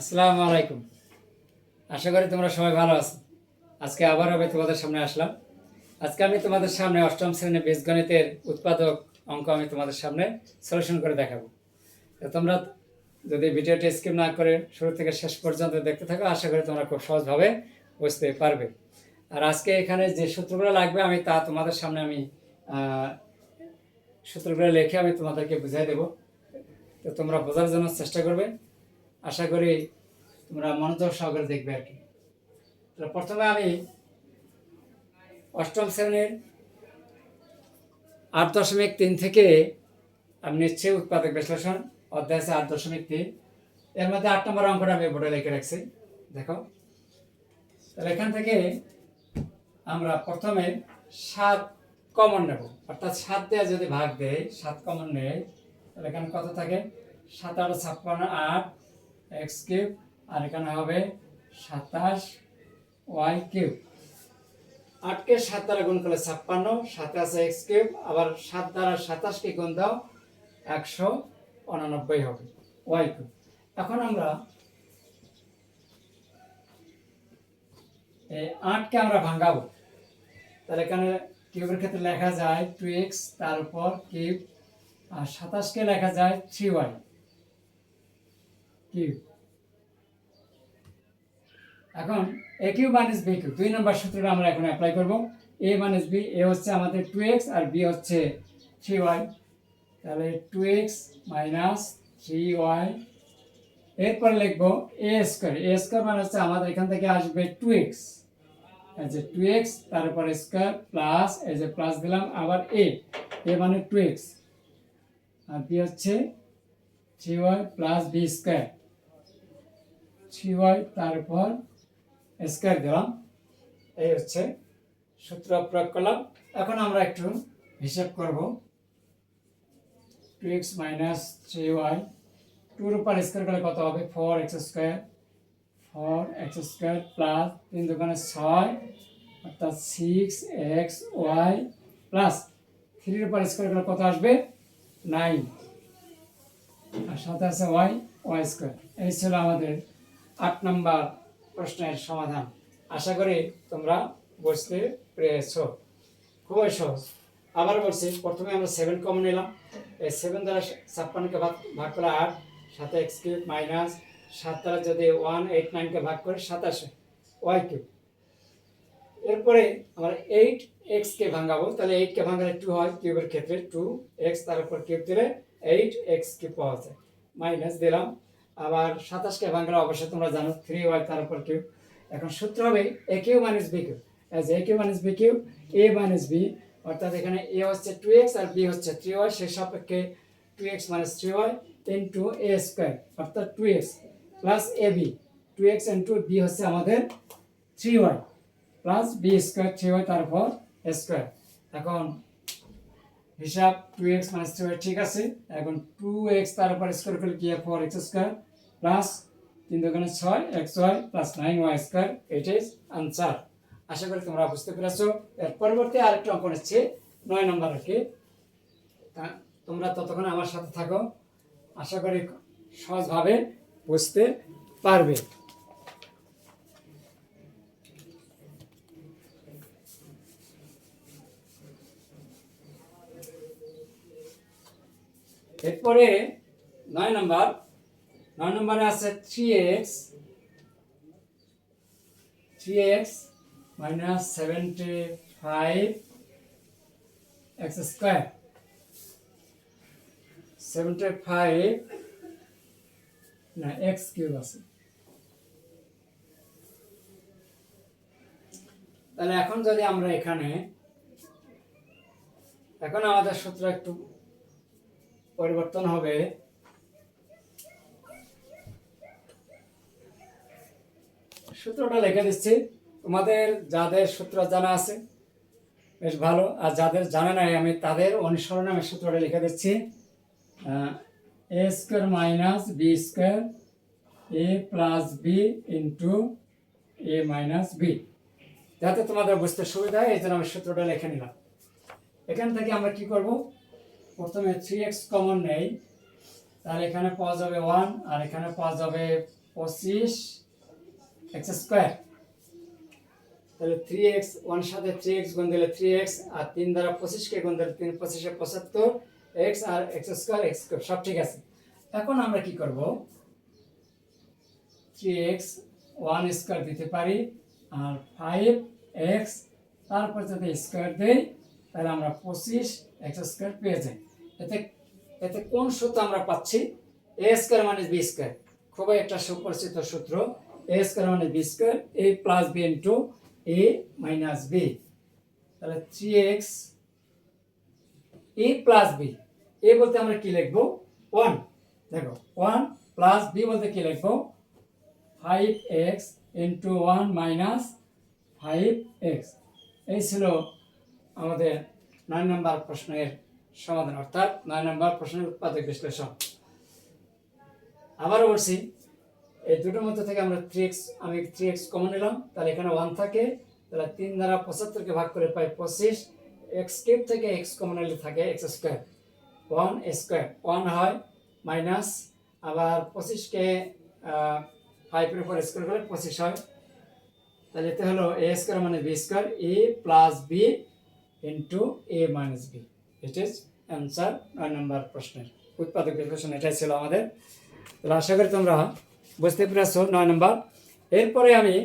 আসসালামু আলাইকুম। আশা করি তোমরা সবাই ভালো আছো। আজকে আবার আমি তোমাদের সামনে আসলাম। আজকে আমি তোমাদের সামনে অষ্টম শ্রেণির বীজগণিতের উৎপাদক অঙ্ক আমি তোমাদের সামনে সলিউশন করে দেখাবো। তো তোমরা যদি ভিডিওটি স্কিপ না করে শুরু থেকে শেষ পর্যন্ত দেখতে থাকো, আশা করি তোমরা খুব সহজভাবে বুঝতে পারবে। আর আজকে এখানে যে সূত্রগুলো লাগবে আমি তা তোমাদের সামনে আমি সূত্রগুলো লিখে আমি তোমাদেরকে বুঝাই দেবো। তো তোমরা বোঝার জন্য চেষ্টা করবে। আশা করি তোমরা মনোযোগ সহকারে দেখবে আর কি। তো প্রথমে আমি অষ্টম শ্রেণির আট দশমিক তিন থেকে আমি নিচ্ছি উৎপাদক বিশ্লেষণ, অধ্যায় আছে আট দশমিক তিন। এর মধ্যে আট নম্বর অঙ্কটা আমি বোর্ডে লিখে রাখছি। দেখো। তাহলে এখান থেকে আমরা প্রথমে সাত কমন নেব। অর্থাৎ সাত দেওয়া যদি ভাগ দেয় সাত কমন নেয় তাহলে এখানে কত থাকে? সাত আট ছাপ্পান্ন, আট। এক্স কিউব, আর এখানে হবে সাতাশ ওয়াই কিউব। আটকে সাত দ্বারা গুণ করলে ছাপ্পান্ন আছে এক্স কিউব, আবার সাত দ্বারা সাতাশকে গুণ দাও, একশো উনানব্বই হবে ওয়াই কিউব। এখন আমরা এই আটকে আমরা ভাঙাবো। তাহলে এখানে কিউবের ক্ষেত্রে লেখা যায় টু এক্স, তার উপর কিউব, আর সাতাশকে লেখা যায় থ্রি ওয়াই। এখন A cube minus B cube দুই নম্বর সূত্রটা আমরা এখন অ্যাপ্লাই করব। এ মাইনাস বি এ হচ্ছে আমাদের টু এক্স আর বি হচ্ছে থ্রি ওয়াই তাহলে two X minus three Y এরপর লিখব এ স্কোয়ার এ স্কোয়ার মানে হচ্ছে আমাদের এখান থেকে আসবে টু এক্স এই যে টু এক্স তারপর স্কোয়ার প্লাস এই যে প্লাস দিলাম, আবার এ এ মানে টু এক্স আর বি হচ্ছে three Y plus B square. Three Y তারপর স্কোয়ার দিলাম। এই হচ্ছে সূত্র প্রয়োগ করলাম। এখন আমরা একটু হিসাব করব। Two X minus three Y, টুর উপর স্কোয়ার করলে কত হবে? Four X square. Four X square plus তিন দোকানে ছয়, অর্থাৎ সিক্স এক্স ওয়াই প্লাস থ্রির উপর স্কোয়ার করলে কত আসবে? নাইন। আর সাথে আছে ওয়াই ওয়াই স্কোয়ার। এই ছিল আমাদের আট নম্বর প্রশ্নের সমাধান। আশা করি তোমরা বুঝতে পেরেছ। খুবই সহজ। আবার বলছি, প্রথমে আমরা সেভেন কমন নিলাম। এই সেভেন দ্বারা ছাপ্পান্নকে ভাগ ভাগ করে আট, সাথে এক্স কিউব মাইনাস সাত দ্বারা যদি ওয়ান এইট নাইনকে ভাগ করে, সাতাশে ওয়াই কিউব এরপরে আমরা এইট এক্সকে ভাঙাবো। তাহলে এইটকে ভাঙালে টু হয় কিউবের ক্ষেত্রে টু এক্স তার উপর কিউব দিলে এইট এক্স কিউব পাওয়া যায়। মাইনাস দিলাম। আবার সাতাশকে ভাঙলে অবশ্যই তোমরা জানো থ্রি ওয়াই তার উপর কিউব। এখন সূত্র হবে A cube minus B cube as A cube minus B cube A minus B অর্থাৎ এখানে এ হচ্ছে টু এক্স আর বি হচ্ছে থ্রি ওয়াই সেই সাপেক্ষে two X minus three Y into A square অর্থাৎ two X plus A B two X into B হচ্ছে আমাদের three Y plus B square three Y তারপর স্কোয়ার এখন হিসাব two X minus three Y ঠিক আছে। এখন টু এক্স তার উপর স্কোয়ার করলে কি ফোর এক্স স্কোয়ার প্লাস তিন দোকানে ছয় X Y plus nine Y square eight is answer আশা করি তোমরা বুঝতে পেরেছ। এর পরবর্তী আরেকটা অঙ্ক নিচ্ছি, নয় নম্বর আর কি। তা তোমরা ততক্ষণ আমার সাথে থাকো। আশা করি সহজভাবে বুঝতে পারবে। এরপরে নয় নম্বর, নয় নম্বরে আছে three x three x minus seventy five x square seventy five না এক্স কিউব আছে। তাহলে এখন যদি আমরা এখানে, এখন আমাদের সূত্র একটু পরিবর্তন হবে। সূত্রটা লিখে দিচ্ছি। তোমাদের যাদের সূত্র জানা আছে, বেশ ভালো। আর যাদের জানা নাই, আমি তাদের অনুসরণে আমি সূত্রটা লিখে দিচ্ছি। A square minus b square a plus b into a minus b যাতে তোমাদের বুঝতে সুবিধা হয়, এই জন্য আমি সূত্রটা লিখে নিলাম। এখান থেকে আমরা কি করব? প্রথমে থ্রি এক্স কমন নেই, তাহলে এখানে পাওয়া যাবে ওয়ান আর এখানে পাওয়া যাবে পঁচিশ এক্স স্কোয়ার তাহলে থ্রি এক্স ওয়ান সাথে থ্রি এক্স গুণ দিলে থ্রি এক্স আর তিন দ্বারা পঁচিশকে গুণ দিলে তিন, পঁচিশে পঁচাত্তর এক্স আর এক্স স্কোয়ার এক্স স্কোয়ার সব ঠিক আছে। এখন আমরা কি করব? থ্রি এক্স ওয়ান স্কোয়ার দিতে পারি, আর ফাইভ এক্স তারপর যদি স্কোয়ার দেই তাহলে আমরা পঁচিশ এক্স স্কোয়ার পেয়ে যাই। এতে এতে কোন সূত্র আমরা পাচ্ছি? এ স্কোয়ার মানে বি স্কোয়ার খুবই একটা সুপরিচিত সূত্র। এ স্কোয়ার মানে b square a plus b into a minus b তাহলে three x a plus b a বলতে আমরা কি লিখব? ওয়ান দেখো ওয়ান প্লাস বি বলতে কি লিখব? Five x into one minus five x এই ছিল আমাদের নয় নম্বর প্রশ্নের সমাধান, অর্থাৎ নয় নম্বর প্রশ্নের উৎপাদক বিশ্লেষণ। আবারও বলছি, এই দুটোর মধ্যে থেকে আমরা থ্রি এক্স আমি থ্রি এক্স কমন নিলাম, তাহলে এখানে ওয়ান থাকে, তাহলে তিন দ্বারা পঁচাত্তরকে ভাগ করে পাই পঁচিশ এক্স কিউব থেকে এক্স কমন নিলে থাকে x square one square one হয় মাইনাস আবার পঁচিশকে ফাইভের উপর স্কোয়ার করে পঁচিশ হয়। তাহলে এতে হলো এ স্কোয়ার মানে b square a plus b into a minus b it is answer নয় নম্বর প্রশ্নের। উৎপাদক বিশ্লেষণ এটাই ছিল আমাদের। তাহলে আশা করি তোমরা বুঝতে পেরেছ নয় নম্বর। এরপরে আমি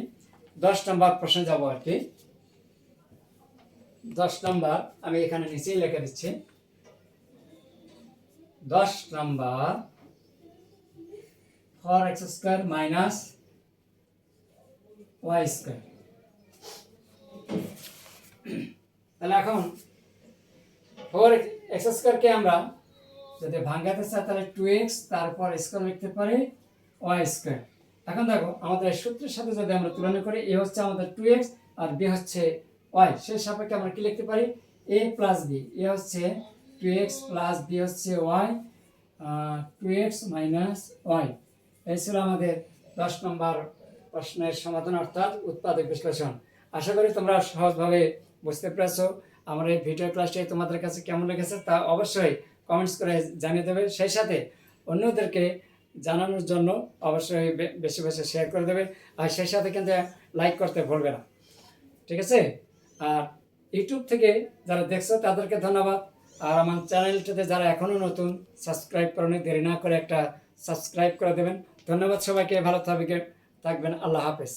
দশ নম্বর প্রশ্নে যাব আর কি। দশ নম্বর আমি এখানে নিচেই লিখে দিচ্ছি। দশ number for x square minus y square তাহলে এখন ফোর এক্স স্কোয়ারকে আমরা যদি ভাঙাতে চাই, তাহলে টু এক্স তারপর স্কোয়ার লিখতে পারি ওয়াই স্কোয়ার এখন দেখো, আমাদের সূত্রের সাথে যদি আমরা তুলনা করি এ হচ্ছে আমাদের টু এক্স আর বি হচ্ছে ওয়াই সেই সাপেক্ষে আমরা কি লিখতে পারি? এ প্লাস বি এ হচ্ছে টু এক্স প্লাস বি হচ্ছে y two x minus y এই ছিল আমাদের দশ নম্বর প্রশ্নের সমাধান, অর্থাৎ উৎপাদক বিশ্লেষণ। আশা করি তোমরা সহজভাবে বুঝতে পেরেছ? আমার এই ভিডিও ক্লাসটি তোমাদের কাছে কেমন লেগেছে তা অবশ্যই কমেন্টস করে জানিয়ে দেবে। সেই সাথে অন্যদেরকে জানানোর জন্য অবশ্যই বেশি বেশি শেয়ার করে দেবে। আর সেই সাথে কিন্তু লাইক করতে ভুলবে না। ঠিক আছে? আর ইউটিউব থেকে যারা দেখছ, তাদেরকে ধন্যবাদ। আর আমার চ্যানেলটিতে যারা এখনও নতুন সাবস্ক্রাইব করেনি, দেরি না করে একটা সাবস্ক্রাইব করে দেবেন। ধন্যবাদ সবাইকে। ভালো থাকবে থাকবেন। আল্লাহ হাফেজ।